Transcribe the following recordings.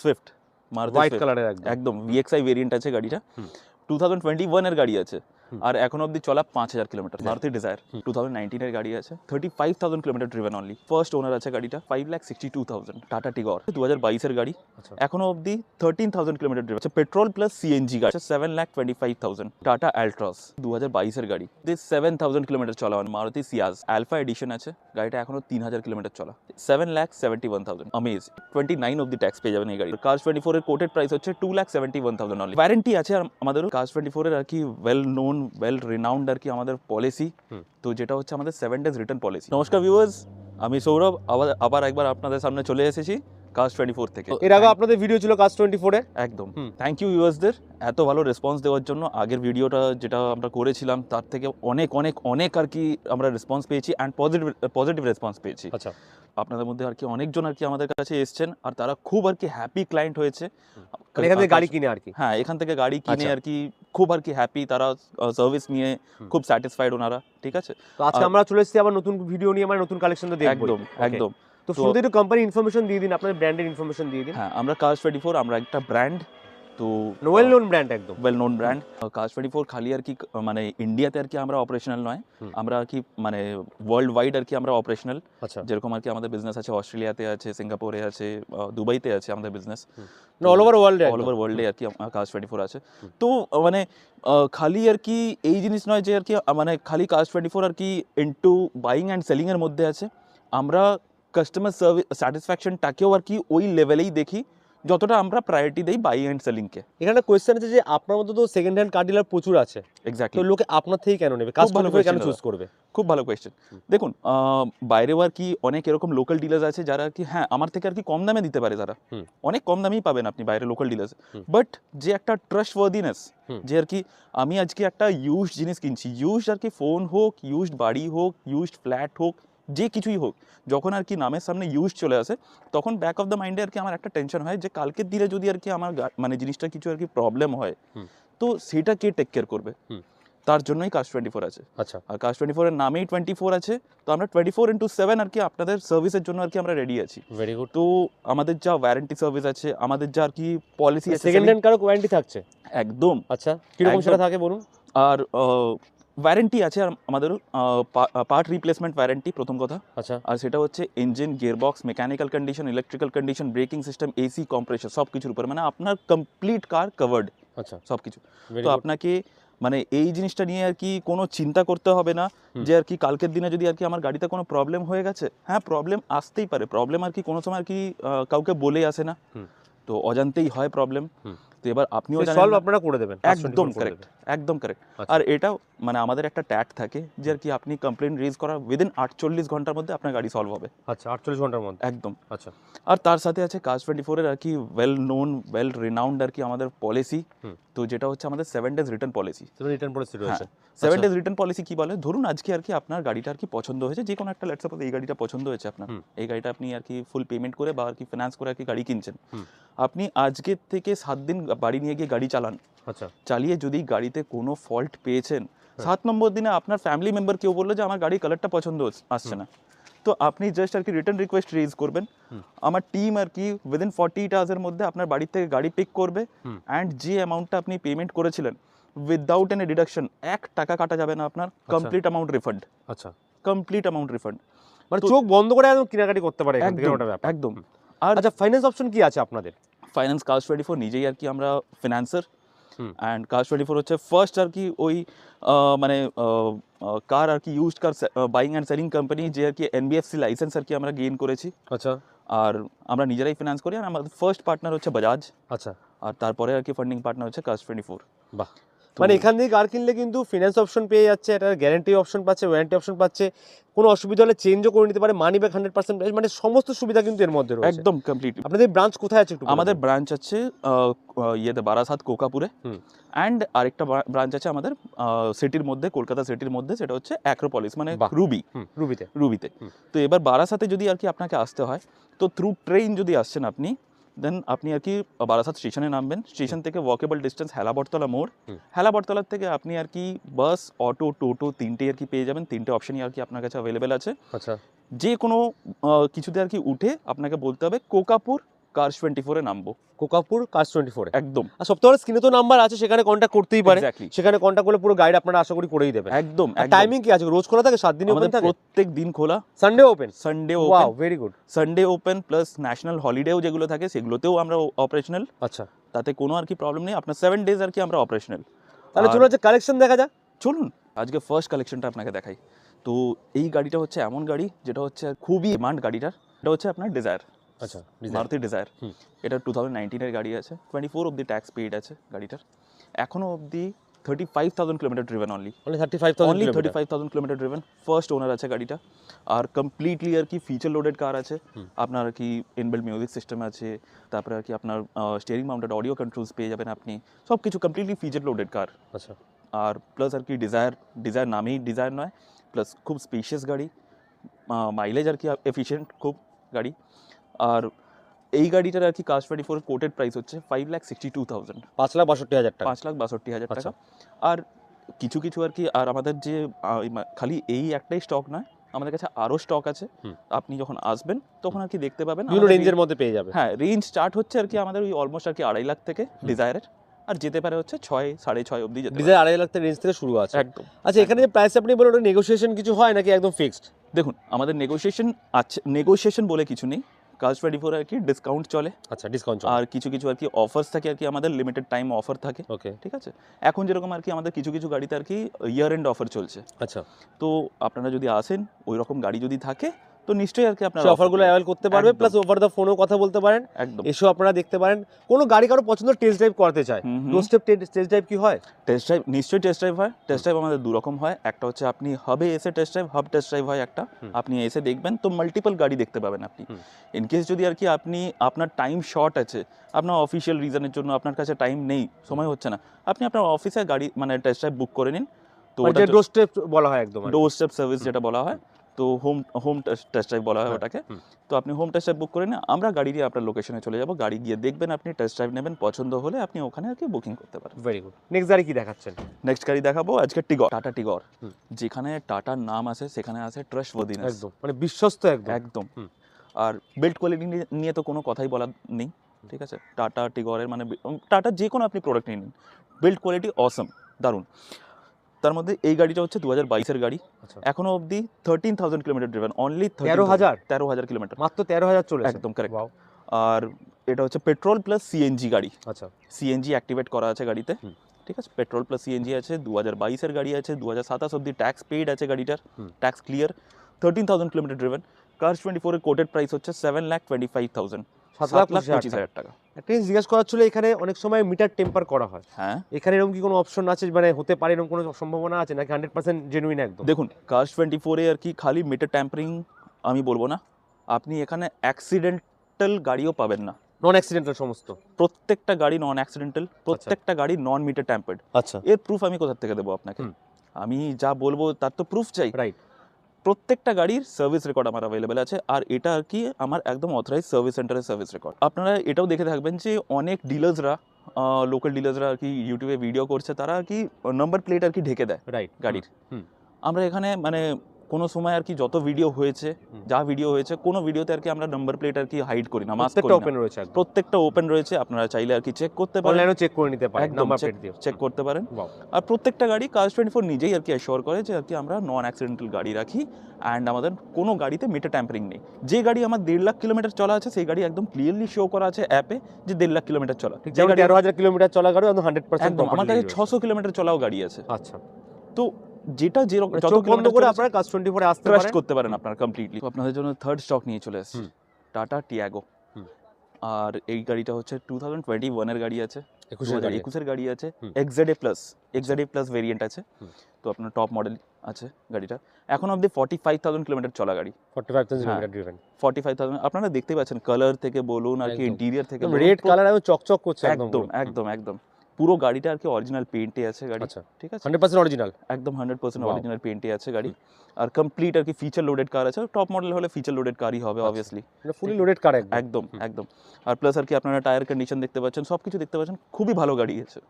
Swift Maruti white কালারের একদম VXI variant আছে গাড়িটা। টু থাউজেন্ড টোয়েন্টি ওয়ানের গাড়ি আছে। আর এখন অব্দি চলা পাঁচ হাজার kilometre. Maruti Dzire two thousand নাইনটিনের গাড়ি আছে। Thirty five thousand kilometre driven only first owner আছে গাড়িটা five lakh sixty two thousand Tata Tigor দু হাজার বাইশের গাড়ি। আচ্ছা। এখনও অব্দি থার্টিন থাউজেন্ড কিলোমিটার ড্রিভেন আছে পেট্রোল প্লাস সিএনজি গাড়ি seven lakh twenty five thousand Tata Altroz দু হাজার বাইশের গাড়ি। সেভেন থাউজেন্ড কিলোমিটার চলা হয় মারুতি সিয়াজ অ্যালফা এডিশন আছে গাড়িটা এখনও তিন হাজার কিলোমিটার চলা। Seven lakh seventy one thousand Amaze twenty nine অব্দি ট্যাক্স পেয়ে যাবেন এই গাড়ি কাজ টোয়েন্টি ফোরের কোটেড প্রাইস হচ্ছে two lakh seventy one thousand only warranty আছে আমাদের কাজ টোয়েন্টি ফোরের আর কি ওয়েল নোন ওয়েল রিনাউন্ড আর কি আমাদের পলিসি তো যেটা হচ্ছে আমাদের সেভেন ডেজ রিটার্ন পলিসি নমস্কার ভিউয়ার্স আমি সৌরভ আবার আবার একবার আপনাদের সামনে চলে এসেছি। কাজ টোয়েন্টি ফোর থেকে। এর আগে আপনাদের ভিডিও ছিল কাজ টোয়েন্টি ফোরে একদম। থ্যাংক ইউ ইউএসদের এত ভালো রেসপন্স দেওয়ার জন্য আগের ভিডিওটা যেটা আমরা করেছিলাম তার থেকে অনেক অনেক অনেক আর কি আমরা রেসপন্স পেয়েছি অ্যান্ড পজিটিভ পজিটিভ রেসপন্স পেয়েছি। আচ্ছা। আপনাদের মধ্যে আর কি অনেকজন আর কি আমাদের কাছে এসছেন আর তারা খুব আর কি হ্যাপি ক্লায়েন্ট হয়েছে। মানে এখান থেকে গাড়ি কিনে আর কি? হ্যাঁ এখান থেকে গাড়ি কিনে আচ্ছা। আর কি খুব আর কি হ্যাপি তারা সার্ভিস নিয়ে খুব স্যাটিসফাইড ওনারা ঠিক আছে? তো আজকে আমরা চলে এসেছি আবার নতুন ভিডিও নিয়ে আমরা নতুন কালেকশন দেখব একদম একদম। তো একটু কোম্পানি ইনফরমেশন দিয়ে দিন আপনাদের ব্র্যান্ডের ইনফরমেশন দিয়ে দিন। হ্যাঁ আমরা কাজ টোয়েন্টি ফোর আমরা একটা ব্র্যান্ড তো ওয়েল নোন ব্র্যান্ড একদম। Well known brand Cars twenty four খালি আর কি মানে ইন্ডিয়াতে আর কি আমরা অপারেশনাল নয়। আমরা কি মানে ওয়ার্ল্ড ওয়াইড আর কি আমরা অপারেশনাল আচ্ছা। যেরকম আর কি আমাদের বিজনেস আছে অস্ট্রেলিয়াতে আছে সিঙ্গাপুরে আছে দুবাইতে আছে আমাদের বিজনেস অল ওভার ওয়ার্ল্ডে অল ওভার ওয়ার্ল্ডে আর কি কাজ টোয়েন্টি ফোর আছে। তো মানে আহ, খালি আর কি এই জিনিস নয় যে আর কি মানে খালি কাজ টোয়েন্টি ফোর আর কি ইন্টু বাইং অ্যান্ড সেলিংয়ের মধ্যে আছে। আমরা কাস্টমার সার্ভিস স্যাটিসফ্যাকশনটাকেও আর কি ওই লেভেলেই দেখি যতটা আমরা প্রায়োরিটি দিই বাই অ্যান্ড সেলিংকে এখানে কোয়েশ্চেন আছে যে আপনার মধ্যে তো সেকেন্ড হ্যান্ড কার ডিলার প্রচুর আছে। তো এক্স্যাক্টলি লোকে আপনার থেকেই কেন নেবে? খুব ভালো কেন চুজ করবে? খুব ভালো কোয়েশ্চেন দেখুন বাইরেও আর কি অনেক এরকম লোকাল ডিলার্স আছে যারা আর কি হ্যাঁ আমার থেকে আর কি কম দামে দিতে পারে তারা। অনেক কম দামেই পাবেন আপনি বাইরে লোকাল ডিলার্স বাট যে একটা ট্রাস্ট ওয়ার্দিনেস। যে আর কি আমি আজকে একটা ইউজড জিনিস কিনছি। ইউজড আর কি ফোন হোক ইউজড বাড়ি হোক ইউজড ফ্ল্যাট হোক যে কিছুই হোক যখন আর কি নামের সামনে ইউজ চলে আসে তখন ব্যাক অফ দ্য মাইন্ডে আর কি আমার একটা টেনশন হয় যে কালকের দিনে যদি আর কি আমার মানে জিনিসটা কিছু আর কি প্রবলেম হয় তো সেটা কে টেক কেয়ার করবে? তার জন্যই কাজ টোয়েন্টি ফোর আছে। আচ্ছা। আর কাজ টোয়েন্টি ফোরের নামেই টোয়েন্টি ফোর আছে তো আমরা টোয়েন্টি ফোর ইন্টু সেভেন আর কি আপনাদের সার্ভিসের জন্য আর কি আমরা রেডি আছি। ভেরি গুড তো আমাদের যা ওয়ারেন্টি সার্ভিস আছে আমাদের যা আর কি পলিসি আছে সেকেন্ড হ্যান্ড কারও ওয়ারেন্টি থাকছে? একদম। আচ্ছা কীরকম সেটা থাকে বলুন? আর ওয়ারেন্টি আছে আর আমাদের পার্ট রিপ্লেসমেন্ট ওয়ারেন্টি প্রথম কথা। আচ্ছা। আর সেটা হচ্ছে engine gearbox mechanical condition electrical condition braking system AC compressor সব কিছুর উপরে। মানে আপনার কমপ্লিট কার কভার্ড আচ্ছা। সব কিছু তো আপনাকে মানে এই জিনিসটা নিয়ে আর কি কোনো চিন্তা করতে হবে না যে আর কি কালকের দিনে যদি আর কি আমার গাড়িতে কোনো প্রবলেম হয়ে গেছে। হ্যাঁ প্রবলেম আসতেই পারে। প্রবলেম আর কি কোনো সময় আর কি কাউকে বলে আসে না। তো অজান্তেই হয় প্রবলেম তো এবার আপনিও সলভ আপনারা করে দেবেন। একদম কারেক্ট একদম কারেক্ট আচ্ছা। আর এটাও মানে আমাদের একটা ট্যাগ থাকে যে আর কি আপনি কমপ্লেন রেজ করার উইদিন আটচল্লিশ ঘণ্টার মধ্যে আপনার গাড়ি সলভ হবে। আচ্ছা আটচল্লিশ ঘণ্টার মধ্যে? একদম। আচ্ছা। আর তার সাথে আছে কাজ টোয়েন্টি ফোরের আর কি ওয়েল নোন ওয়েল রিনাউন্ড আর কি আমাদের পলিসি তো যেটা হচ্ছে আমাদের seven days return policy return policy রয়েছে। সেভেন। ডেজ রিটার্ন পলিসি কি বলে? ধরুন আজকে আর কি আপনার গাড়িটা আর কি পছন্দ হয়েছে যে কোনো একটা লেট সাপোজ এই গাড়িটা পছন্দ হয়েছে আপনার। এই গাড়িটা আপনি আর কি ফুল পেমেন্ট করে বা আর কি ফিনান্স করে আর কি গাড়ি কিনছেন। আপনি আজকের থেকে সাত দিন বাড়ি নিয়ে গিয়ে গাড়ি চালান। চালিয়ে যদি গাড়িতে কোনো ফল্ট পেয়েছেন সাত নম্বর দিনে আপনার ফ্যামিলি মেম্বার কেউ বলল যে আমার গাড়ির কালারটা পছন্দ আসছে না। তো আপনি জাস্ট আর কি রিটার্ন রিকোয়েস্ট রেজ করবেন। আমার টিম আর কি উইদিন ফর্টি এইট আওয়ার্সের মধ্যে আপনার বাড়ির থেকে গাড়ি পিক করবে। অ্যান্ড যে অ্যামাউন্টটা আপনি পেমেন্ট করেছিলেন উইদাউট এনি ডিডাকশন এক টাকা কাটা যাবে না আপনার কমপ্লিট অ্যামাউন্ট রিফান্ড আচ্ছা। কমপ্লিট অ্যামাউন্ট রিফান্ড মানে চোখ বন্ধ করে একদম কেনাকাটি করতে পারে একদম। আর আচ্ছা ফাইন্যান্স অপশন কি আছে আপনাদের? ফাইন্যান্স কাজ টোয়েন্টি ফোর নিজেই আর কি আমরা financer. And car twenty four হচ্ছে ফার্স্ট আর কি ওই মানে কার আর কি used car buying and selling company যে আর কি এনবিএফসি লাইসেন্স আর কি আমরা গেইন করেছি। আচ্ছা। আর আমরা নিজেরাই ফিনান্স করি আর আমাদের ফার্স্ট পার্টনার হচ্ছে বাজাজ আচ্ছা। আর তারপরে আর কি ফান্ডিং পার্টনার হচ্ছে কাস্ট টোয়েন্টি ফোর বাহ। মানে এখান থেকে কার কিনলে কিন্তু ফিনান্স অপশন পেয়ে যাচ্ছে এটা গ্যারান্টি অপশন পাচ্ছে ওয়ারেন্টি অপশন পাচ্ছে কোনো অসুবিধা হলে চেঞ্জও করে নিতে পারে মানি ব্যাক হান্ড্রেড পার্সেন্ট মানে সমস্ত সুবিধা কিন্তু এর মধ্যে রয়েছে। একদম কমপ্লিট আপনাদের ব্রাঞ্চ কোথায় আছে একটু আমাদের ব্রাঞ্চ আছে ইয়েতে বারাসাত কোকাপুরে। অ্যান্ড আরেকটা ব্রাঞ্চ আছে আমাদের সিটির মধ্যে কলকাতা সিটির মধ্যে সেটা হচ্ছে অ্যাক্রোপলিস মানে রুবি রুবিতে রুবিতে তো। এবার বারাসাতে যদি আর কি আপনাকে আসতে হয় তো থ্রু ট্রেন যদি আসছেন আপনি দেন আপনি আর কি বারাসাত স্টেশনে নামবেন। স্টেশন থেকে ওয়াকেবল ডিস্টেন্স হেলাবরতলা মোড়। হেলাবরতলার থেকে আপনি আর কি বাস অটো টোটো তিনটে আর কি পেয়ে যাবেন। তিনটে অপশনই আর কি আপনার কাছে অ্যাভেলেবেল আছে। আচ্ছা। যে কোনো কিছুতে আর কি উঠে আপনাকে বলতে হবে কোকাপুর কার্স টোয়েন্টি ফোরে নামবো। কোকাপুর কার্স টোয়েন্টি ফোরে একদম। আর সপ্তাহে স্ক্রিনে তো নাম্বার আছে সেখানে কন্ট্যাক্ট করতেই পারে। সেখানে কন্ট্যাক্ট করলে পুরো গাইড আপনারা আশা করি করেই দেবেন একদম টাইমিং কি আছে? রোজ খোলা থাকে? সাত দিন ওপেন থাকে? প্রত্যেক দিন খোলা। Sunday open Sunday open very good Sunday open plus national হলিডেও যেগুলো থাকে সেগুলোতেও আমরা অপারেশনাল আচ্ছা। তাতে কোনো আর কি প্রবলেম নেই। আপনার সেভেন ডেজ আর কি আমরা অপারেশনাল তাহলে চলুন যে কালেকশন দেখা যাক। চলুন আজকে ফার্স্ট কালেকশনটা আপনাকে দেখাই। তো এই গাড়িটা হচ্ছে এমন গাড়ি যেটা হচ্ছে খুবই ডিমান্ড গাড়িটার। এটা হচ্ছে আপনার ডিজায়ার আচ্ছা মারুতি ডিজায়ার এটা টু থাউজেন্ড নাইনটিনের গাড়ি আছে। টোয়েন্টি ফোর অব্দি ট্যাক্স পেইড আছে গাড়িটার। এখনও অবধি thirty five thousand kilometre driven only only thirty five only thirty five thousand kilometre driven first owner আছে গাড়িটা। আর কমপ্লিটলি আর কি ফিচার লোডেড কার আছে আপনার কি ইনবিল্ড মিউজিক সিস্টেম আছে। তারপরে আর কি আপনার স্টিয়ারিং মাউন্টেড অডিও কন্ট্রোলস পেয়ে যাবেন আপনি। সব কিছু কমপ্লিটলি ফিচার লোডেড কার আচ্ছা। আর প্লাস আর কি ডিজায়ার ডিজায়ার নামেই ডিজায়ার নয়। প্লাস খুব স্পেশিয়াস গাড়ি। মাইলেজ আর কি এফিশিয়েন্ট খুব গাড়ি। আর এই গাড়িটার আর কি caste twenty four quoted price হচ্ছে five lakh sixty two thousand পাঁচ লাখ বাষট্টি হাজার টাকা। পাঁচ লাখ বাষট্টি হাজার আচ্ছা। টাকা আর কিছু কিছু আর কি আর আমাদের যে খালি এই একটাই স্টক নয় আমাদের কাছে আরও স্টক আছে। আপনি যখন আসবেন তখন আর কি দেখতে পাবেন। বিভিন্ন রেঞ্জের মধ্যে পেয়ে যাবে। হ্যাঁ রেঞ্জ স্টার্ট হচ্ছে আর কি আমাদের ওই অলমোস্ট আর কি আড়াই লাখ থেকে ডিজায়ারের আর যেতে পারে হচ্ছে ছয় সাড়ে ছয় অব্দি যেতে পারে। আড়াই লাখ রেঞ্জ থেকে শুরু আছে। একদম। আচ্ছা এখানে যে প্রাইস আপনি বলেন ওটা নেগোসিয়েশন কিছু হয় নাকি একদম ফিক্সড দেখুন আমাদের নেগোসিয়েশন আছে নেগোসিয়েশন বলে কিছু নেই। কাজ টোয়েন্টি ফোর আর কি ডিসকাউন্ট চলে। আচ্ছা ডিসকাউন্ট আর কিছু কিছু আর কি অফার্স থাকে আর কি আমাদের লিমিটেড টাইম অফার থাকে। ওকে ঠিক আছে? এখন যেরকম আর কি আমাদের কিছু কিছু গাড়িতে আর কি ইয়ার এন্ড অফার চলছে। আচ্ছা। তো আপনারা যদি আসেন ওই রকম গাড়ি যদি থাকে তো নিশ্চয়ই আর কি আপনারা অফারগুলো অ্যাভেল করতে পারবে প্লাস ওভার দ্য ফোনেও কথা বলতে পারেন। এসেও আপনারা দেখতে পারেন। কোনো গাড়ি কারও পছন্দ টেস্ট ড্রাইভ করতে চায়। ডোর স্টেপ টেস্ট ড্রাইভ কি হয়? টেস্ট ড্রাইভ নিশ্চয়ই টেস্ট ড্রাইভ হয়। টেস্ট ড্রাইভ আমাদের দু রকম হয়। একটা হচ্ছে আপনি হাবে এসে test drive hub test drive হয় একটা। আপনি এসে দেখবেন তো মাল্টিপল গাড়ি দেখতে পাবেন আপনি। হুম। ইন কেস যদি আর কি আপনি আপনার টাইম শর্ট আছে আপনার অফিসিয়াল রিজনের জন্য আপনার কাছে টাইম নেই সময় হচ্ছে না আপনি আপনার অফিসে গাড়ি মানে টেস্ট ড্রাইভ বুক করে নিন। তো মানে ডোর স্টেপ বলা হয় একদম ডোর স্টেপ সার্ভিস যেটা বলা হয়। তো হোম হোম টেস্ট ড্রাইভ বলা হয় হ্যাঁ, ওটাকে। তো আপনি হোম টেস্ট ড্রাইভ বুক করে নিন আমরা গাড়ি দিয়ে আপনার লোকেশনে চলে যাব। গাড়ি গিয়ে দেখবেন আপনি টেস্ট ড্রাইভ নেবেন। পছন্দ হলে আপনি ওখানে আর কি বুকিং করতে পারেন। ভেরি গুড নেক্সট গাড়ি কি দেখাচ্ছেন? নেক্সট গাড়ি দেখাবো আজকে টিগর টাটা টিগর যেখানে টাটার নাম আছে সেখানে আছে ট্রাস্ট একদম। মানে বিশ্বস্ত একদম। একদম। আর বিল্ড কোয়ালিটি নিয়ে তো কোনো কথাই বলার নেই। ঠিক আছে? টাটা টিগরের মানে টাটা যে কোনো আপনি প্রোডাক্ট নিয়ে নিন। বিল্ড কোয়ালিটি অসম দারুণ। তার মধ্যে এই গাড়িটা হচ্ছে দু হাজার বাইশের গাড়ি। আচ্ছা। এখনও অবধি thirteen thousand kilometre driven only তেরো হাজার? তেরো হাজার কিলোমিটার মাত্র তেরো হাজার চলে একদম। Wow, আর এটা হচ্ছে পেট্রোল প্লাস সিএনজি গাড়ি। আচ্ছা। সিএনজি অ্যাক্টিভেট করা আছে গাড়িতে। ঠিক আছে? পেট্রোল প্লাস সিএনজি আছে দু হাজার বাইশের গাড়ি আছে দু হাজার সাতাশ অব্দি ট্যাক্স পেইড আছে গাড়িটার। Tax clear thirteen thousand kilometre driven Cars twenty ফোরের কোটেড প্রাইস হচ্ছে seven lakh twenty five thousand সাত সাত লাখ লাখ পঁচিশ পঁচিশ হাজার হাজার টাকা। একটা জিনিস জিজ্ঞেস করার ছিল এখানে অনেক সময় মিটার টেম্পার করা হয়। হ্যাঁ। এখানে এরকম কি কোনো অপশন আছে? মানে হতে পারে এরকম কোনো সম্ভাবনা আছে? নাকি হান্ড্রেড পার্সেন্ট জেনুইন একদম? দেখুন টোয়েন্টি ফোরে আর কি খালি মিটার ট্যাম্পারিং আমি বলব না। আপনি এখানে অ্যাক্সিডেন্টাল গাড়িও পাবেন না। নন অ্যাক্সিডেন্টাল সমস্ত। প্রত্যেকটা গাড়ি নন অ্যাক্সিডেন্টাল প্রত্যেকটা গাড়ি নন মিটার ট্যাম্পার্ড আচ্ছা। এর প্রুফ আমি কোথা থেকে দেবো আপনাকে? আমি যা বলব তার তো প্রুফ চাই। রাইট প্রত্যেকটা গাড়ির সার্ভিস রেকর্ড আমার অ্যাভেলেবেল আছে। আর এটা আর কি আমার একদম অথরাইজ সার্ভিস সেন্টারের সার্ভিস রেকর্ড আপনারা এটাও দেখে থাকবেন যে অনেক ডিলার্সরা লোকাল ডিলার্সরা আর কি ইউটিউবে ভিডিও করছে তারা আর কি নাম্বার প্লেট আর কি ঢেকে দেয় রাইট গাড়ির। আমরা এখানে মানে কোনো সময় আর কি যত ভিডিও হয়েছে যা ভিডিও হয়েছে কোনো ভিডিওতে আর কি আমরা নাম্বার প্লেট আর কি হাইড করি না মাস্ক প্রত্যেকটা ওপেন রয়েছে প্রত্যেকটা ওপেন রয়েছে আপনারা চাইলে আর কি চেক করতে পারেন। অনলাইনেও চেক করে নিতে পারেন নাম্বার প্লেট দিয়ে চেক করতে পারেন। আর প্রত্যেকটা গাড়ি কাজ টোয়েন্টি ফোর নিজেই আর কি অ্যাশোর করে যে আর কি আমরা নন অ্যাক্সিডেন্টাল গাড়ি রাখি অ্যান্ড আমাদের কোনো গাড়িতে মিটার ট্যাম্পারিং নেই। যে গাড়ি আমার দেড় লাখ কিলোমিটার চলা আছে সেই গাড়ি একদম ক্লিয়ারলি শো করা আছে অ্যাপে যে দেড় লাখ কিলোমিটার চলা। যে গাড়ি তেরো হাজার কিলোমিটার চলা গাড়ি একদম হান্ড্রেড পার্সেন্ট আমার কাছে ছশো কিলোমিটার চলাও গাড়ি আছে। আচ্ছা। তো যেটা যত বন্ধ করে আপনারা কাজ টোয়েন্টি ফোরে আসতে ট্রাস্ট করতে পারেন আপনারা কমপ্লিটলি আপনাদের জন্য থার্ড স্টক নিয়ে চলে এসেছি। টাটা টিয়াগো আর এই গাড়িটা হচ্ছে টু থাউজেন্ড টোয়েন্টি ওয়ানের গাড়ি আছে। একুশের গাড়ি। গাড়ি আছে। XZ plus XZ plus variant আছে। তো আপনার টপ মডেল আছে গাড়িটা। এখন অবধি ফর্টি ফাইভ থাউজেন্ড কিলোমিটার চলা গাড়ি। ফর্টি ফাইভ থাউজেন্ড হ্যাঁ। Kilometre driven forty five thousand আপনারা দেখতে পাচ্ছেন কালার থেকে বলুন আর কি। ইন্টেরিয়ার থেকে রেড কালার চকচক করছে একদম একদম একদম। পুরো গাড়িটা আর কি অরিজিনাল পেইন্টে আছে গাড়ি আচ্ছা। ঠিক আছে? হান্ড্রেড পার্সেন্ট অরিজিনাল একদম হান্ড্রেড পার্সেন্ট. অরিজিনাল পেইন্টে আছে গাড়ি। আর কমপ্লিট আর কি ফিচার লোডেড কার আছে। টপ মডেল হলে ফিচার লোডেড কারই হবে। অবভিয়াসলি ফুলি লোডেড কার একদম। একদম আর প্লাস আর কি আপনারা টায়ার কন্ডিশন দেখতে পাচ্ছেন সব কিছু দেখতে পাচ্ছেন খুবই ভালো গাড়ি আছে।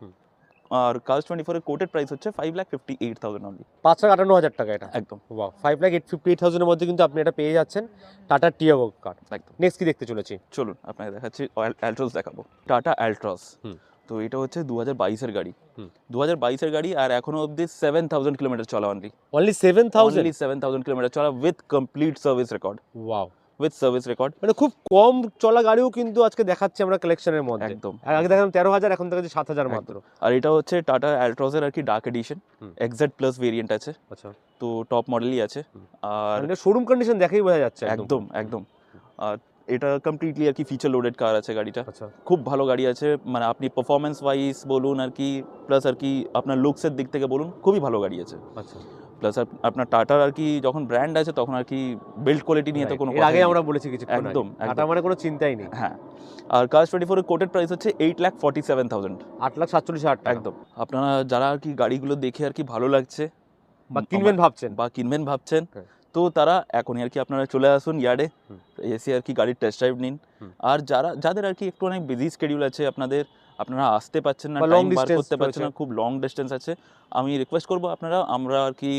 আর কার্স টোয়েন্টি ফোরের কোটেড প্রাইস হচ্ছে five lakh fifty eight thousand only পাঁচ লাখ আটান্ন হাজার টাকা এটা। একদম। Wow five lakh eight fifty eight থাউজেন্ডের মধ্যে কিন্তু আপনি এটা পেয়ে যাচ্ছেন টাটা টিয়াগো কার একদম। নেক্সট কি দেখতে চলেছি? চলুন আপনাকে দেখাচ্ছি অ্যালট্রস দেখাবো। টাটা অ্যালট্রস হুম। তো এটা হচ্ছে দু হাজার বাইশের গাড়ি। দু হাজার বাইশের গাড়ি আর এখনও অবধি সেভেন থাউজেন্ড কিলোমিটার চলা only only seven thousand seven thousand kilometre চলা with complete service record wow with service record মানে খুব কম চলা গাড়িও কিন্তু আজকে দেখাচ্ছি আমরা কালেকশনের মধ্যে। একদম। আর আগে দেখালাম তেরো হাজার এখন দেখাচ্ছি সাত হাজার মাত্র। আর এটা হচ্ছে টাটা অ্যালট্রসের আর কি dark edition. XZ plus variant আছে। আচ্ছা। তো টপ মডেলই আছে। আর শোরুম কন্ডিশন দেখেই বোঝা যাচ্ছে একদম একদম। আর এটা কমপ্লিটলি আর কি ফিচার লোডেড কার আছে গাড়িটা। আচ্ছা। খুব ভালো গাড়ি আছে মানে আপনি পারফরমেন্স ওয়াইজ বলুন আর কি প্লাস আর কি আপনার লুকসের দিক থেকে বলুন খুবই ভালো গাড়ি আছে। আচ্ছা। প্লাস আপনার টাটার আর কি যখন ব্র্যান্ড আছে তখন আর কি বিল্ড কোয়ালিটি নিয়ে তো কোনো এর আগে আমরা বলেছি কিছু একদম। টাটা মানে কোনো চিন্তাই নেই। হ্যাঁ। আর কার্স টোয়েন্টি ফোরের কোটেড প্রাইস হচ্ছে eight lakh forty seven thousand আট লাখ সাতচল্লিশ হাজার একদম। আপনারা যারা আর কি গাড়িগুলো দেখে আর কি ভালো লাগছে বা কিনবেন ভাবছেন। বা কিনবেন ভাবছেন। তো তারা এখনই আর কি আপনারা চলে আসুন ইয়ার্ডে। এসে আর কি গাড়ির টেস্ট ড্রাইভ নিন। আর যারা যাদের আর কি একটু অনেক বিজি স্কেডিউল আছে আপনাদের আপনারা আসতে পাচ্ছেন না টাইম বার করতে পারছেন না খুব লং ডিস্টেন্স আছে। আমি রিকোয়েস্ট করব আপনারা আমরা আর কি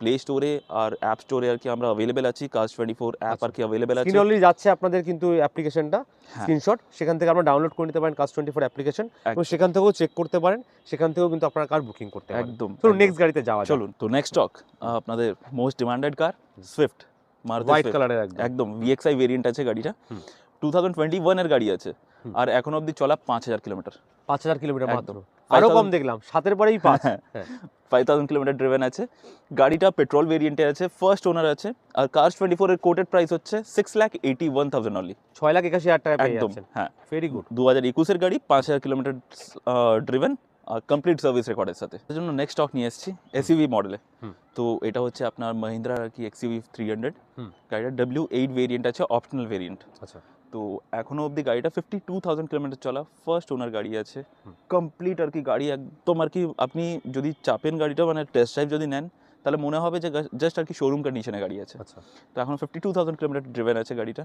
প্লে স্টোরে আর অ্যাপ স্টোরে আর কি আমরা অ্যাভেলেবেল আছি কাজ টোয়েন্টি ফোর অ্যাপ। আর কি অ্যাভেলেবেল আছে। অলরেডি যাচ্ছে আপনাদের কিন্তু অ্যাপ্লিকেশনটা। স্ক্রিনশট সেখান থেকে আপনারা ডাউনলোড করে নিতে পারেন কাজ টোয়েন্টি ফোর অ্যাপ্লিকেশন এবং সেখান থেকেও চেক করতে পারেন সেখান থেকেও কিন্তু আপনারা কার বুকিং করতে পারেন। একদম চলুন নেক্সট গাড়িতে যাওয়া চলুন তো নেক্সট স্টক আপনাদের most demanded car Swift Maruti white কালারের একদম। ভিএক্সআই ভেরিয়েন্ট আছে গাড়িটা। টু থাউজেন্ড টোয়েন্টি ওয়ানের গাড়ি আছে। আর এখন অবধি চলা পাঁচ হাজার কিলোমিটার। পাঁচ হাজার কিলোমিটার মাত্র। আরও কম দেখলাম সাতের পরেই পাঁচ। হ্যাঁ হ্যাঁ। ফাইভ থাউজেন্ড কিলোমিটার ড্রিভেন আছে। গাড়িটা পেট্রোল ভেরিয়েন্টে আছে ফার্স্ট ওনার আছে। আর কার্স টোয়েন্টি ফোরের কোটেড প্রাইস হচ্ছে six lakh eighty one thousand only ছয় লাখ একাশি হাজার টাকা একদম হ্যাঁ। ভেরি গুড দু হাজার একুশের গাড়ি পাঁচ হাজার কিলোমিটার ড্রিভেন আর কমপ্লিট সার্ভিস রেকর্ডের সাথে। তার জন্য নেক্সট স্টক নিয়ে এসেছি এসইভি মডেলে। তো এটা হচ্ছে আপনার মহিন্দ্রা আর কি এক্সইভি থ্রি হান্ড্রেড। গাড়িটা ডাব্লিউ এইট ভেরিয়েন্ট আছে অপশনাল ভেরিয়েন্ট আচ্ছা। তো এখনও অবধি গাড়িটা ফিফটি টু থাউজেন্ড কিলোমিটার চলা ফার্স্ট ওনার গাড়ি আছে। কমপ্লিট আর কি গাড়ি একদম আর কি আপনি যদি চাপেন গাড়িটা মানে টেস্ট ড্রাইভ যদি নেন তাহলে মনে হবে যে জাস্ট আর কি শোরুম কন্ডিশনে গাড়ি আছে। আচ্ছা। তো এখন fifty two thousand kilometre driven আছে গাড়িটা।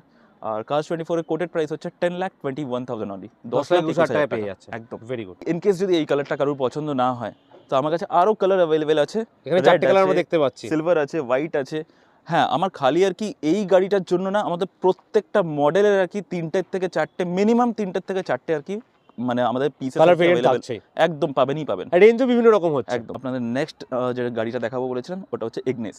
আর কাজ টোয়েন্টি ফোরের কোটেড প্রাইস হচ্ছে ten lakh twenty one thousand only দশ লাখ টাকা পেয়ে যাচ্ছে। একদম। ভেরি গুড ইন কেস যদি এই কালারটা কারোর পছন্দ না হয় তো আমার কাছে আরও কালার অ্যাভেলেবেল আছে। এখানে চারটে কালার আমরা দেখতে পাচ্ছি। সিলভার আছে হোয়াইট আছে। হ্যাঁ আমার খালি আর কি এই গাড়িটার জন্য না, আমাদের প্রত্যেকটা মডেলের আর কি তিনটের থেকে চারটে মিনিমাম তিনটের থেকে চারটে আর কি মানে আমাদের পিসেস কালার ভেরিয়েন্ট থাকছে একদম পাবেনই পাবেন। রেঞ্জও বিভিন্ন রকম হচ্ছে। একদম। আপনাদের নেক্সট যে গাড়িটা দেখাবো বলেছিলাম ওটা হচ্ছে ইগনেস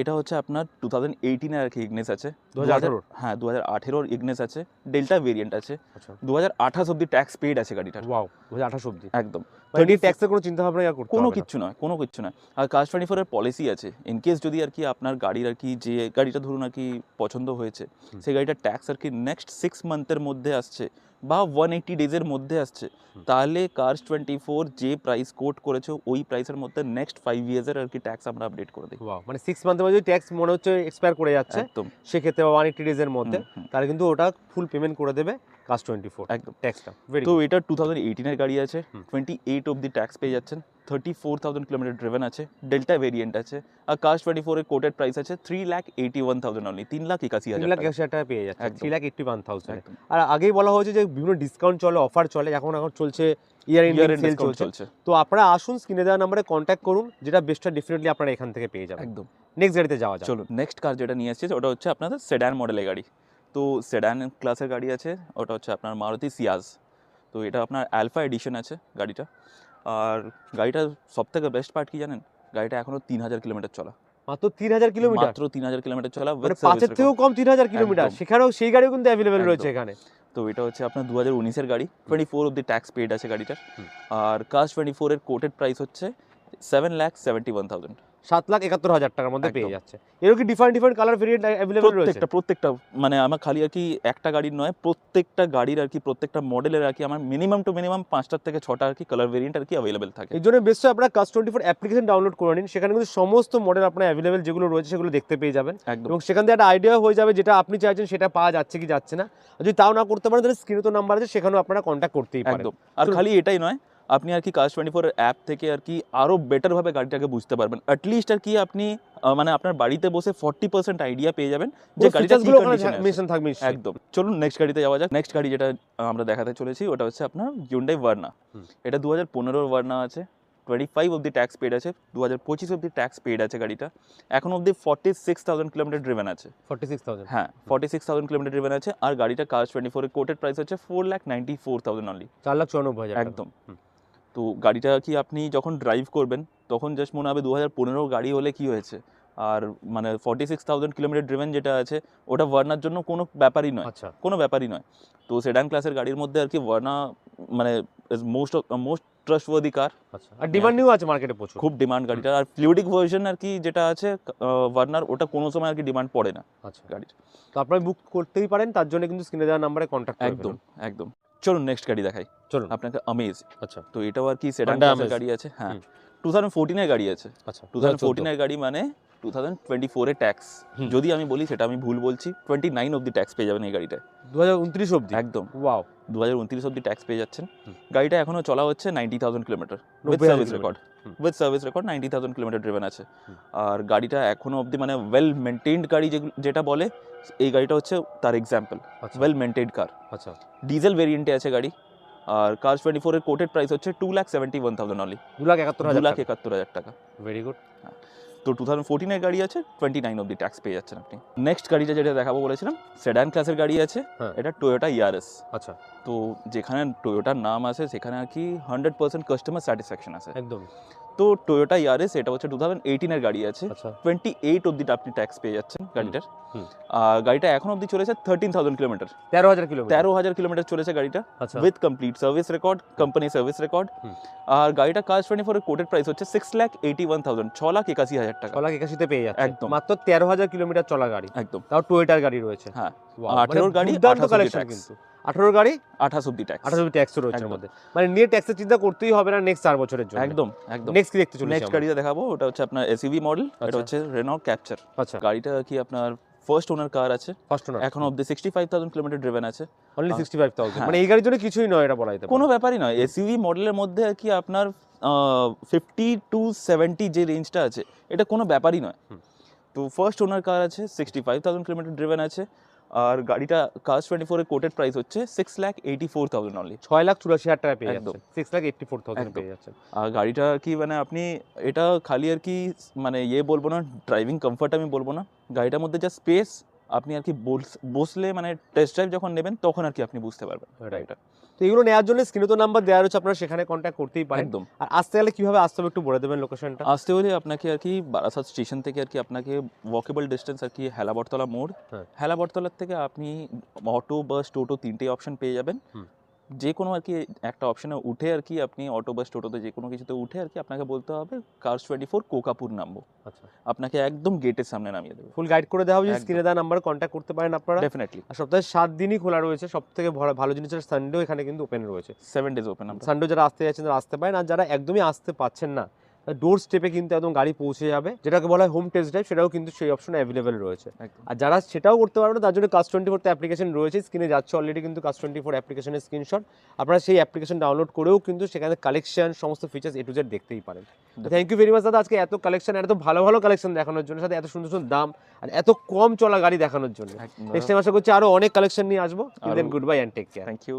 এটা হচ্ছে আপনার টু থাউজেন্ড এইটিনের আর কি ইগনেস আছে। 2018 হ্যাঁ দু হাজার আঠেরোর ইগনেস আছে। ডেল্টা ভেরিয়েন্ট আছে। আচ্ছা। দু হাজার আঠাশ অব্দি ট্যাক্স পেড আছে গাড়িটার। ওয়াও দু হাজার আঠাশ অব্দি একদম। থার্টি ট্যাক্সের কোনো চিন্তা ভাবনা আর করতে কোনো হবে না। নয় কোনো কিছু নয়। আর কাজ টোয়েন্টি ফোরের পলিসি আছে। ইন কেস যদি আর কি আপনার গাড়ির আর কি যে গাড়িটা ধরুন আর কি পছন্দ হয়েছে সেই গাড়িটার ট্যাক্স আর কি নেক্সট সিক্স মান্থের মধ্যে আসছে। বা ওয়ান এইটি ডেজের মধ্যে আসছে। তাহলে কার্স টোয়েন্টি ফোর যে প্রাইস কোট করেছে ওই প্রাইসের মধ্যে নেক্সট ফাইভ ইয়ার্সের আর কি ট্যাক্স আমরা আপডেট করে দিই ওয়াও মানে সিক্স মান্থের মধ্যে ট্যাক্স মনে হচ্ছে এক্সপায়ার করে যাচ্ছে একদম। সেক্ষেত্রে ওয়ান এইটি ডেজের মধ্যে তাহলে কিন্তু ওটা ফুল পেমেন্ট করে দেবে কার্স টোয়েন্টি ফোর একদম ট্যাক্সটা তো এটা টু থাউজেন্ড এইটিনের গাড়ি আছে। টোয়েন্টি এইট অব্দি ট্যাক্স পেয়ে যাচ্ছেন। Thirty four thousand kilometre driven আছে ডেল্টা ভেরিয়েন্ট আছে আর কাজ টোয়েন্টি ফোরের কোটেড প্রাইস আছে three lakh eighty one thousand only তিন লাখ একাশি হাজার লাখ। একাশি টাকা পেয়ে যাচ্ছে। Three lakh eighty one thousand আর আগেই বলা হয়েছে যে বিভিন্ন ডিসকাউন্ট চলে অফার চলে এখন এখন চলছে ইয়ার Year সেল চলছে। তো আপনারা আসুন স্ক্রিনে দেওয়া নাম্বারে কন্ট্যাক্ট করুন যেটা বেস্টটা ডেফিনেটলি আপনারা এখান থেকে পেয়ে যাবেন। একদম। নেক্সট গাড়িতে যাওয়া যাক। চলুন নেক্সট কার যেটা নিয়ে এসেছি ওটা হচ্ছে আপনাদের সেডান মডেলের গাড়ি। তো সেডান ক্লাসের গাড়ি আছে ওটা হচ্ছে আপনার মারুতি সিয়াজ। তো এটা আপনার অ্যালফা এডিশন আছে গাড়িটা। আর গাড়িটার সব থেকে বেস্ট পার্ট কি জানেন? গাড়িটা এখনও তিন হাজার কিলোমিটার চলা। মাত্র তিন হাজার কিলোমিটার মাত্র তিন হাজার কিলোমিটার চলা মানে পাঁচের থেকেও কম তিন হাজার কিলোমিটার সেখানেও সেই গাড়িও কিন্তু অ্যাভেলেবেল রয়েছে এখানে। তো এটা হচ্ছে আপনার দু হাজার উনিশের গাড়ি। টোয়েন্টি ফোর অব্দি ট্যাক্স পেড আছে গাড়িটার। আর কাজ টোয়েন্টি ফোরের কোটেড প্রাইস হচ্ছে সেভেন সেভেন্টি ওয়ান থাউজেন্ড সাত লাখ একাত্তর হাজার টাকার মধ্যে পেয়ে যাচ্ছে different different colour variant available রয়েছে প্রত্যেকটা প্রত্যেকটা মানে আমার খালি আর কি একটা গাড়ির নয় প্রত্যেকটা গাড়ির আর কি প্রত্যেকটা মডেলের আর কি আমার মিনিমাম টু মিনিমাম থেকে ছটা আর কি কালার ভেরিয়েন্ট আর কি থাকে এই জন্য আপনারা টোয়েন্টি ফোর অ্যাপ্লিকেশন ডাউনলোড করে নিন সেখানে কিন্তু সমস্ত মডেল আপনার অ্যাভেলেবেল যেগুলো রয়েছে সেগুলো দেখতে পেয়ে যাবেন এবং সেখান থেকে একটা আইডিয়া হয়ে যাবে যেটা আপনি চাইছেন সেটা পাওয়া যাচ্ছে কি যাচ্ছে না যদি তাও না করতে পারেন তাহলে স্ক্রিনে তো নাম্বার আছে সেখানেও আপনারা কন্ট্যাক্ট করতেই পারেন আর খালি এটাই নয় আপনি আর কি কাজ টোয়েন্টি ফোর অ্যাপ থেকে আর কি আরও বেটারভাবে গাড়িটাকে বুঝতে পারবেন। অ্যাটলিস্ট আর কি আপনি মানে আপনার বাড়িতে বসে ফর্টি পার্সেন্ট আইডিয়া পেয়ে যাবেন যে গাড়িটা থাকবে একদম। চলুন নেক্সট গাড়িতে যাওয়া যাক। নেক্সট গাড়ি যেটা আমরা দেখাতে চলেছি ওটা হচ্ছে আপনার ইউন্ডাই ভার্না এটা দু হাজার পনেরোর ভার্না আছে টোয়েন্টি ফাইভ অব্দি ট্যাক্স পেড আছে দু হাজার পঁচিশ অব্দি ট্যাক্স পেড আছে গাড়িটা। এখন অব্দি forty six thousand kilometre driven আছে 46,000 হ্যাঁ forty six thousand kilometre driven আছে আর গাড়িটা Cars twenty four quoted price হচ্ছে four lakh ninety four thousand only চার লাখ চুরানব্বই হাজার একদম। তো গাড়িটা কি আপনি যখন ড্রাইভ করবেন তখন জাস্ট মনে হবে দু হাজার পনেরো গাড়ি হলে কি হয়েছে? আর মানে forty six thousand kilometre driven যেটা আছে ওটা ভার্নার জন্য কোনো ব্যাপারই নয়। আচ্ছা। কোনো ব্যাপারই নয়। তো সেডান ক্লাসের গাড়ির মধ্যে আর কি ভার্না মানে মোস্ট মোস্ট ট্রাস্টওয়ার্দি কার আচ্ছা। আর ডিমান্ডিং আছে মার্কেটে প্রচুর। খুব ডিমান্ড গাড়িটা। আর ফ্লুইডিক ভার্সন আর কি যেটা আছে ভার্নার ওটা কোনো সময় আর কি ডিমান্ড পড়ে না আচ্ছা। গাড়ির। তো আপনারা বুক করতেই পারেন তার জন্য কিন্তু স্ক্রিনে দেওয়া নাম্বারে কন্ট্যাক্ট একদম একদম। চলুন নেক্সট গাড়ি দেখাই। চলুন। আপনাকে আমেজ আচ্ছা। তো এটাও আর কি? সেডান। গাড়ি আছে হ্যাঁ। টু থাউজেন্ড ফোরটিনের গাড়ি আছে। আচ্ছা টু থাউজেন্ড ফোরটিনের গাড়ি মানে টু থাউজেন্ড টোয়েন্টি ফোরে ট্যাক্স যদি আমি বলি সেটা আমি ভুল বলছি টোয়েন্টি নাইন অব্দি ট্যাক্স পেয়ে যাবেন এই গাড়িটায়। দু হাজার উনত্রিশ অব্দি একদম। ওয়াও দু হাজার উনত্রিশ অব্দি ট্যাক্স পেয়ে যাচ্ছেন। গাড়িটা এখনও চলা হচ্ছে ninety thousand kilometre with service record. With service record ninety thousand kilometre driven আছে। আর গাড়িটা এখনও অবধি মানে ওয়েল মেনটেন্ড গাড়ি যেটা বলে এই গাড়িটা হচ্ছে তার এক্সাম্পল আচ্ছা। ওয়েল মেনটেন্ড কার আচ্ছা। ডিজেল ভেরিয়েন্টে আছে গাড়ি। আর কার টোয়েন্টি ফোরের কোটেড প্রাইস হচ্ছে two lakh seventy one thousand only দু লাখ একাত্তর হাজার লাখ একাত্তর হাজার টাকা। ভেরি গুড তো টু থাউজেন্ড ফোরটিনের গাড়ি আছে টোয়েন্টি নাইন অব্দি ট্যাক্স পেয়ে যাচ্ছেন আপনি। নেক্সট গাড়িটা যেটা দেখাবো বলেছিলাম সেডান ক্লাসের গাড়ি আছে হ্যাঁ। এটা টয়োটা ইয়ারএস আচ্ছা। তো যেখানে টয়োটার নাম আছে সেখানে আর কি হান্ড্রেড পার্সেন্ট কাস্টমার স্যাটিসফ্যাকশন আছে। একদম। টয়োটা ইয়ারএস এটা হচ্ছে টু থাউজেন্ড এইটিনের গাড়ি আছে। টোয়েন্টি এইট অব্দি আপনি ট্যাক্স পেয়ে যাচ্ছেন গাড়িটার। আর গাড়িটা এখন অব্দি চলেছে থার্টিন থাউজেন্ড কিলোমিটার তেরো হাজার কিলোমিটার তেরো হাজার কিলোমিটার চলেছে গাড়িটা with complete service record company service record আর গাড়িটা কাজ টোয়েন্টি ফোরের কোটেড প্রাইস হচ্ছে six lakh eighty one thousand ছ লাখ একাশি হাজার টাকা। ছ লাখ একাশিতে পেয়ে যাচ্ছে। একদম। মাত্র তেরো হাজার কিলোমিটার চলা গাড়ি। একদম। তাও টুয়েটার গাড়ি রয়েছে। হ্যাঁ। মানে আঠেরোর গাড়ি, দুর্দান্ত 28 অব্দি কালেকশন কিন্তু। আঠারোর গাড়ি আঠাশ অব্দি ট্যাক্স আঠারো ট্যাক্সও রয়েছে এর মধ্যে মানে নিয়ে ট্যাক্সের চিন্তা করতেই হবে না নেক্সট চার বছরের জন্য। একদম একদম। নেক্সট কি দেখতে চলেছি নেক্সট গাড়িটা দেখাবো ওটা হচ্ছে আপনার এসইভি মডেল এটা আচ্ছা। হচ্ছে রেনল্ড ক্যাপচার আচ্ছা। গাড়িটা কি আপনার ফার্স্ট ওনার কার আছে? ফার্স্ট ওনার এখন অব্দি sixty five thousand kilometre driven আছে। Only ah, sixty five thousand হ্যাঁ। মানে এই গাড়ির জন্য কিছুই নয় এটা বলা যেতে কোনো ব্যাপারই নয়। এসইভি মডেলের মধ্যে কি আপনার ফিফটি টু সেভেন্টি যে রেঞ্জটা আছে এটা কোনো ব্যাপারই নয়। তো ফার্স্ট ওনার কার আছে sixty five thousand kilometre driven আছে। আর গাড়িটা কাজ টোয়েন্টি ফোরের কোটেড প্রাইস হচ্ছে six lakh eighty four thousand only ছয় লাখ চুরাশি হাজার টাকা পেয়ে। যাচ্ছে। Six lakh eighty four thousand পেয়ে যাচ্ছে। আর গাড়িটা কি মানে আপনি এটা খালি আর কি মানে ইয়ে বলব না ড্রাইভিং কমফর্ট আমি বলব না। গাড়িটার মধ্যে যা স্পেস আপনি আর কি বস- বসলে মানে টেস্ট ড্রাইভ যখন নেবেন তখন আর কি আপনি বুঝতে পারবেন গাড়িটা তো এগুলো নেওয়ার জন্য স্ক্রিনে তো নাম্বার দেওয়া রয়েছে আপনারা সেখানে কন্ট্যাক্ট করতেই পারেন। একদম। আর আসতে গেলে কীভাবে আসতে হবে একটু বলে দেবেন লোকেশনটা আসতে হলে আপনাকে আর কি বারাসাত স্টেশন থেকে আর কি আপনাকে ওয়াকেবল ডিস্টেন্স আর কি হেলাবরতলা মোড়। হ্যাঁ। হেলাবরতলার থেকে আপনি অটো বাস টোটো তিনটেই অপশন পেয়ে যাবেন। যে কোনো আর কি একটা অপশানে উঠে আর কি আপনি অটো বাস টোটোতে যে কোনো কিছুতে উঠে আর কি আপনাকে বলতে হবে কার্স টোয়েন্টি ফোর কোকাপুর নামবো। আচ্ছা। আপনাকে একদম গেটের সামনে নামিয়ে দেবে। ফুল গাইড করে দেওয়া হবে। স্ক্রিনে দেওয়া নাম্বার কন্ট্যাক্ট করতে পারেন আপনারা। ডেফিনেটলি আর সপ্তাহে সাত দিনই খোলা রয়েছে। সব থেকে ভালো জিনিস সানডেও এখানে কিন্তু ওপেন রয়েছে। সেভেন ডেজ ওপেন সানডে যারা আসতে যাচ্ছেন তারা আসতে পারেন। আর যারা একদমই আসতে পাচ্ছেন না ডোর স্টেপে কিন্তু একদম গাড়ি পৌঁছে যাবে যেটাকে বলা হয় হোম টেস্ট ড্রাইভ সেটাও কিন্তু সেই অপশন অ্যাভেলেবেল রয়েছে। আর যারা সেটাও করতে পারবে না তার জন্য কাজ টোয়েন্টি ফোরতে অ্যাপ্লিকেশন রয়েছে স্ক্রিনে যাচ্ছে অলরেডি কিন্তু কাজ টোয়েন্টি ফোর অ্যাপ্লিকেশনের স্ক্রিনশট আপনারা সেই অ্যাপ্লিকেশন ডাউনলোড করেও কিন্তু সেখানে কালেকশন সমস্ত ফিচার্স এ টু জেড দেখতেই পারেন। থ্যাংক ইউ ভেরি মাচ দাদা। আজকে এত কালেকশন এত ভালো ভালো কালেকশন দেখানোর জন্য সাথে এত সুন্দর সুন্দর দাম আর এত কম চলা গাড়ি দেখানোর জন্য। নেক্সট টাইম আশা করছি আরও অনেক কালেকশন নিয়ে আসব। Then good bye and take care thank you